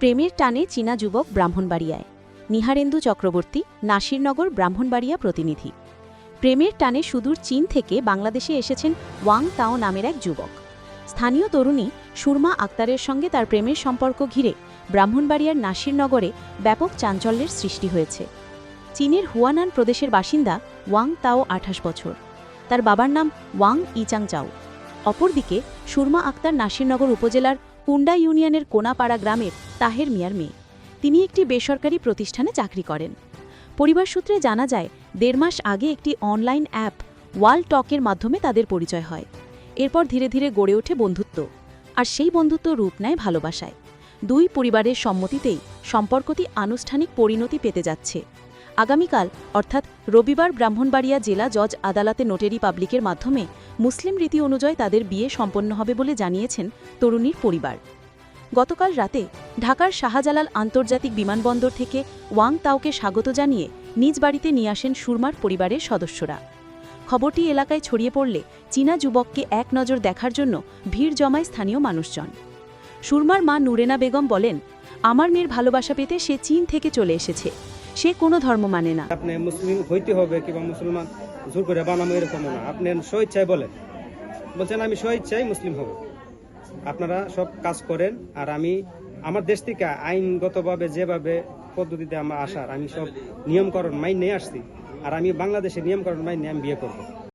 প্রেমের টানে চীনা যুবক ব্রাহ্মণবাড়িয়ায়। নিহারেন্দু চক্রবর্তী, নাসিরনগর ব্রাহ্মণবাড়িয়া প্রতিনিধি। প্রেমের টানে সুদূর চীন থেকে বাংলাদেশে এসেছেন ওয়াং তাও নামের এক যুবক। স্থানীয় তরুণী সুরমা আক্তারের সঙ্গে তার প্রেমের সম্পর্ক ঘিরে ব্রাহ্মণবাড়িয়ার নাসিরনগরে ব্যাপক চাঞ্চল্যের সৃষ্টি হয়েছে। চীনের হুয়ানান প্রদেশের বাসিন্দা ওয়াং তাও আঠাশ বছর। তার বাবার নাম ওয়াং ইচাং চাও অপরদিকে সুরমা আক্তার নাসিরনগর উপজেলার কুন্ডা ইউনিয়নের কোনাপাড়া গ্রামের তাহের মিয়ার মেয়ে। তিনি একটি বেসরকারি প্রতিষ্ঠানে চাকরি করেন। পরিবার সূত্রে জানা যায়, দেড় মাস আগে একটি অনলাইন অ্যাপ ওয়াল টকের মাধ্যমে তাদের পরিচয় হয়। এরপর ধীরে ধীরে গড়ে ওঠে বন্ধুত্ব। আর সেই বন্ধুত্ব রূপ নেয় ভালোবাসায়। দুই পরিবারের সম্মতিতেই সম্পর্কটি আনুষ্ঠানিক পরিণতি পেতে যাচ্ছে। আগামীকাল, অর্থাৎ রবিবার ব্রাহ্মণবাড়িয়া জেলা জজ আদালতে নোটারি পাবলিকের মাধ্যমে মুসলিম রীতি অনুযায়ী তাদের বিয়ে সম্পন্ন হবে বলে জানিয়েছেন তরুণীর পরিবার। গতকাল রাতে ঢাকার শাহজালাল আন্তর্জাতিক বিমানবন্দর থেকে ওয়াং তাওকে স্বাগত জানিয়ে নিজ বাড়িতে নিয়ে আসেন সুরমার পরিবারের সদস্যরা। খবরটি এলাকায় ছড়িয়ে পড়লে চীনা যুবককে এক নজর দেখার জন্য ভিড় জমায় স্থানীয় মানুষজন। সুরমার মা নুরেনা বেগম বলেন, আমার মেয়ের ভালোবাসা পেতে সে চীন থেকে চলে এসেছে। সে কোনো ধর্ম মানে না। আপনি মুসলিম হইতে হবে কিংবা মুসলমান জোর করে বানাবো এরকম না। আপনি স্বইচ্ছায় বলেন। বলছেন, আমি স্বইচ্ছায় মুসলিম হব। আপনারা সব কাজ করেন আর আমি, আমার দেশ থেকে আইনগতভাবে যেভাবে পদ্ধতিতে আমার আসার, আমি সব নিয়মকরণ মাইনে আসছি। আর আমি বাংলাদেশে নিয়মকরণ মাইনে আমি বিয়ে করব।